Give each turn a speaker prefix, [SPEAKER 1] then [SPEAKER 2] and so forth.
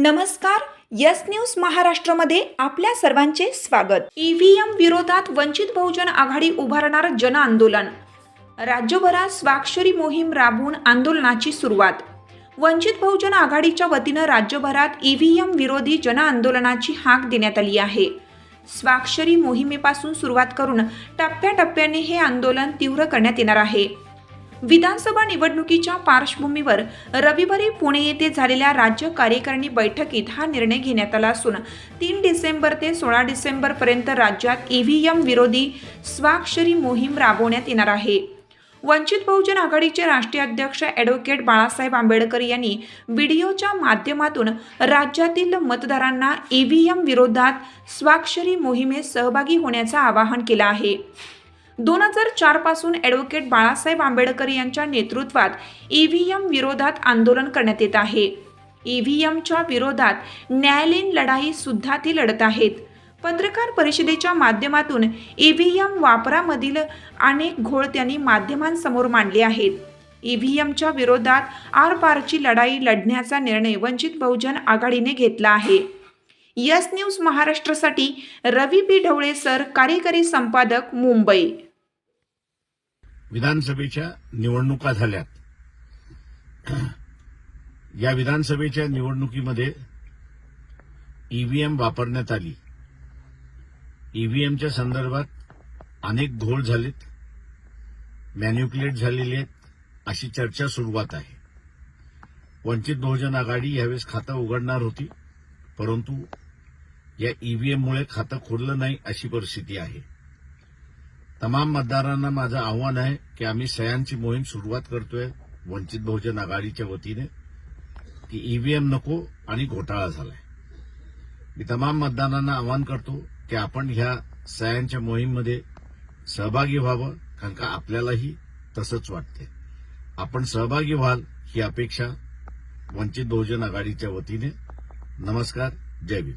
[SPEAKER 1] नमस्कार yes news महाराष्ट्रामध्ये आपल्या सर्वांचे स्वागत. ईव्हीएम विरोधात वंचित बहुजन आघाडी उभारणार जन आंदोलन. राज्यभरात स्वाक्षरी मोहीम राबवून आंदोलनाची सुरुवात. वंचित बहुजन आघाडीच्या वतीनं राज्यभरात ईव्हीएम विरोधी जन आंदोलनाची हाक देण्यात आली आहे. स्वाक्षरी मोहिमेपासून सुरुवात करून टप्प्याटप्प्याने हे आंदोलन तीव्र करण्यात येणार आहे. विधानसभा निवडणुकीच्या पार्श्वभूमीवर रविवारी पुणे येथे झालेल्या राज्य कार्यकारिणी बैठकीत हा निर्णय घेण्यात आला असून तीन डिसेंबर ते सोळा डिसेंबरपर्यंत राज्यात ईव्हीएम विरोधी स्वाक्षरी मोहीम राबवण्यात येणार आहे. वंचित बहुजन आघाडीचे राष्ट्रीय अध्यक्ष ॲडव्होकेट बाळासाहेब आंबेडकर यांनी व्हिडिओच्या माध्यमातून राज्यातील मतदारांना ईव्हीएम विरोधात स्वाक्षरी मोहिमेत सहभागी होण्याचं आवाहन केलं आहे. दोन हजार चारपासून ॲडव्होकेट बाळासाहेब आंबेडकर यांच्या नेतृत्वात ईव्हीएम विरोधात आंदोलन करण्यात येत आहे. ईव्हीएमच्या विरोधात न्यायालयीन लढाई सुद्धा ते लढत आहेत. पत्रकार परिषदेच्या माध्यमातून ईव्हीएम वापरामधील अनेक घोळ त्यांनी माध्यमांसमोर मांडले आहेत. ईव्हीएमच्या विरोधात आरपारची लढाई लढण्याचा निर्णय वंचित बहुजन आघाडीने घेतला आहे. यस न्यूज महाराष्ट्रासाठी रवी पी ढवळे सर कार्यकारी संपादक मुंबई.
[SPEAKER 2] विधानसभेच्या निवडणुका झाल्यात. या विधानसभेच्या निवडणुकीमध्ये ईव्हीएम वापरण्यात आली. ईव्हीएमच्या संदर्भात अनेक घोळ झालेत मॅन्युक्युलेट झालेले आहेत अशी चर्चा सुरुवात आहे. वंचित बहुजन आघाडी यावेळेस खातं उघडणार होती परंतु या ईव्हीएममुळे खातं खोललं नाही अशी परिस्थिती आहे. तमाम मतदारांना माझं आव्हान आहे की आम्ही सह्यांची मोहीम सुरुवात करतोय वंचित बहुजन आघाडीच्या वतीने. की ईव्हीएम नको आणि घोटाळा झालाय. मी तमाम मतदारांना आवाहन करतो की आपण ह्या सह्यांच्या मोहीममध्ये सहभागी व्हावं कारण का आपल्यालाही तसंच वाटते आपण सहभागी व्हाल ही अपेक्षा वंचित बहुजन आघाडीच्या वतीने. नमस्कार जय भीम.